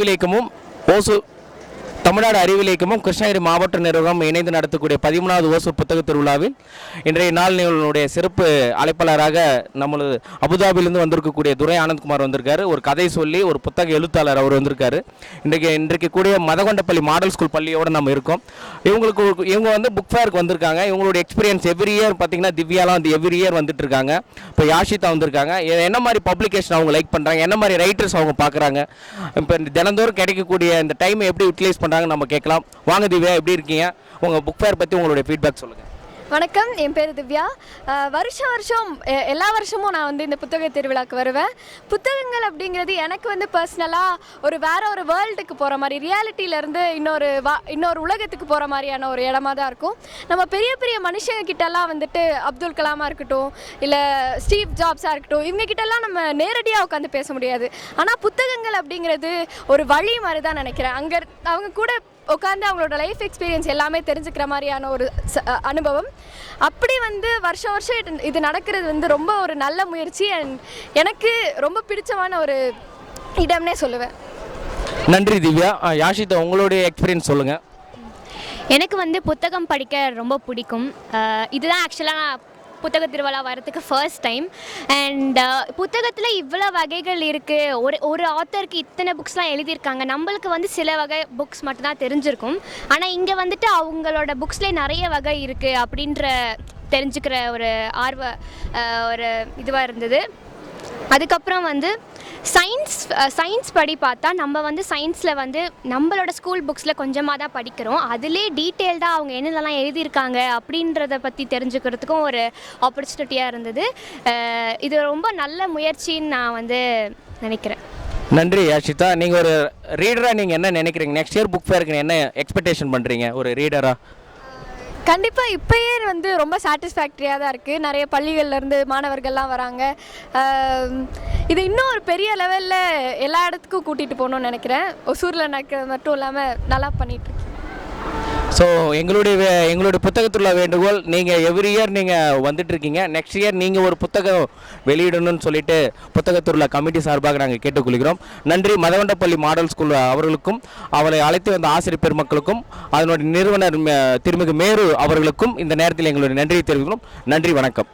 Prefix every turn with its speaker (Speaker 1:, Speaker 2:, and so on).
Speaker 1: அறிவியல் இயக்கமும் ஓசு தமிழ்நாடு அறிவியல் இயக்கமும் கிருஷ்ணகிரி மாவட்ட நிர்வாகம் இணைந்து நடத்தக்கூடிய பதிமூணாவது ஓசூர் புத்தக திருவிழாவில் இன்றைய நாள் நிகழ்வுடைய சிறப்பு அழைப்பாளராக நம்மளது அபுதாபிலிருந்து வந்திருக்கக்கூடிய துரை ஆனந்த்குமார் வந்திருக்காரு. ஒரு கதை சொல்லி ஒரு புத்தக எழுத்தாளர் அவர் வந்திருக்காரு. இன்றைக்கு இன்றைக்கு கூடிய மதகொண்டப்பள்ளி மாடல் ஸ்கூல் பள்ளியோடு நம்ம இருக்கோம். இவங்களுக்கு இவங்க வந்து புக் ஃபேருக்கு வந்திருக்காங்க. இவங்களுடைய எக்ஸ்பீரியன்ஸ் எவ்ரி இயர் பார்த்தீங்கன்னா திவ்யாலாம் வந்து எவ்ரி இயர் வந்துட்டு இருக்காங்க இப்போ யாஷிதா வந்திருக்காங்க. என்ன மாதிரி பப்ளிகேஷன் அவங்க லைக் பண்ணுறாங்க என்ன மாதிரி ரைட்டர்ஸ் அவங்க பார்க்குறாங்க? இப்போ இந்த தினந்தோறும் கிடைக்கக்கூடிய இந்த டைமை எப்படி யூட்டிலைஸ் பண்ணுறாங்க நம்ம கேட்கலாம். வாங்க திவ்யா எப்படி இருக்கீங்க? உங்கள் புக் ஃபேர் பற்றி உங்களுடைய ஃபீட்பேக் சொல்லுங்கள்
Speaker 2: வணக்கம் என் பேர் திவ்யா. வருஷம் வருஷம் எ- எல்லா வருஷமும் நான் வந்து இந்த புத்தக திருவிழாக்கு வருவேன். புத்தகங்கள் அப்படிங்கிறது எனக்கு வந்து பர்சனலாக ஒரு வேற ஒரு வேர்ல்டுக்கு போகிற மாதிரி ரியாலிட்டியிலேருந்து இன்னொரு வா இன்னொரு உலகத்துக்கு போகிற மாதிரியான ஒரு இடமா தான் இருக்கும். நம்ம பெரிய பெரிய மனுஷங்க கிட்டலாம் வந்துட்டு அப்துல் கலாமாக இருக்கட்டும் இல்லை ஸ்டீவ் ஜாப்ஸாக இருக்கட்டும் இவங்க கிட்டலாம் நம்ம நேரடியாக உட்காந்து பேச முடியாது. ஆனால் புத்தகங்கள் அப்படிங்கிறது ஒரு வழி மாதிரி தான் நினைக்கிறேன். அங்கே அவங்க கூட உட்காந்து அவங்களோட லைஃப் எக்ஸ்பீரியன்ஸ் எல்லாமே தெரிஞ்சுக்கிற மாதிரியான ஒரு ச- அனுபவம். அப்படி வந்து வருஷம் வருஷம் இது- இது நடக்கிறது வந்து ரொம்ப ஒரு நல்ல முயற்சி அண்ட் எனக்கு ரொம்ப பிடிச்சமான ஒரு இடம்னே சொல்லுவேன்.
Speaker 1: நன்றி திவ்யா. யாஷிதா உங்களுடைய எக்ஸ்பீரியன்ஸ் சொல்லுங்கள்
Speaker 3: எனக்கு வந்து புத்தகம் படிக்க ரொம்ப பிடிக்கும். அஹ் இதுதான் ஆக்சுவலாக புத்தக திருவிழா வரதுக்கு ஃபர்ஸ்ட் டைம் அண்ட் uh, புத்தகத்தில் இவ்வளோ வகைகள் இருக்குது ஒரு ஒரு ஆத்தருக்கு இத்தனை புக்ஸ்லாம் எழுதியிருக்காங்க. நம்மளுக்கு வந்து சில வகை புக்ஸ் மட்டும்தான் தெரிஞ்சிருக்கும். ஆனால் இங்கே வந்துட்டு அவங்களோட புக்ஸ்லேயே நிறைய வகை இருக்குது அப்படின்ற தெரிஞ்சுக்கிற ஒரு ஆர்வ ஒரு இதுவாக இருந்தது. அதுக்கப்புறம் வந்து சயின்ஸ் சயின்ஸ் படி பார்த்தா நம்ம வந்து சயின்ஸில் வந்து நம்மளோட ஸ்கூல் புக்ஸில் கொஞ்சமாக தான் படிக்கிறோம். அதிலே டீட்டெயில்டாக அவங்க என்னென்னலாம் எழுதியிருக்காங்க அப்படின்றத பற்றி தெரிஞ்சுக்கிறதுக்கும் ஒரு ஆப்பர்ச்சுனிட்டியாக இருந்தது. இது ரொம்ப நல்ல முயற்சின்னு நான் வந்து நினைக்கிறேன்.
Speaker 1: நன்றி யாஷிதா நீங்கள் ஒரு ரீடராக நீங்கள் என்ன நினைக்கிறீங்க? நெக்ஸ்ட் இயர் புக் ஃபேருக்கு என்ன எக்ஸ்பெக்டேஷன் பண்ணுறீங்க ஒரு ரீடராக
Speaker 2: கண்டிப்பாக இப்போயே வந்து ரொம்ப சாட்டிஸ்ஃபேக்டரியாக தான் இருக்குது நிறைய பள்ளிகள்லேருந்து மாணவர்கள்லாம் வராங்க. இது இன்னும் ஒரு பெரிய லெவலில் எல்லா இடத்துக்கும் கூட்டிகிட்டு போகணும்னு நினைக்கிறேன். ஒசூரில் நடக்கிறது மட்டும் இல்லாமல் நல்லா பண்ணிகிட்ருக்கேன்
Speaker 1: ஸோ எங்களுடைய வே- எங்களுடைய புத்தகத்துள்ள வேண்டுகோள் நீங்கள் எவ்ரி இயர் நீங்கள் வந்துட்டு இருக்கீங்க நெக்ஸ்ட் இயர் நீங்கள் ஒரு புத்தகம் வெளியிடணும்னு சொல்லிட்டு புத்தகத்துள்ள கமிட்டி சார்பாக நாங்கள் கேட்டுக்கொள்கிறோம். நன்றி மதவண்டப்பள்ளி மாடல் ஸ்கூல் அவர்களுக்கும் அவளை அழைத்து வந்த ஆசிரியர் பெருமக்களுக்கும் அதனுடைய நிறுவனர் திருமிகு மேரு அவர்களுக்கும் இந்த நேரத்தில் எங்களுடைய நன்றியை தெரிவிக்கிறோம். நன்றி வணக்கம்.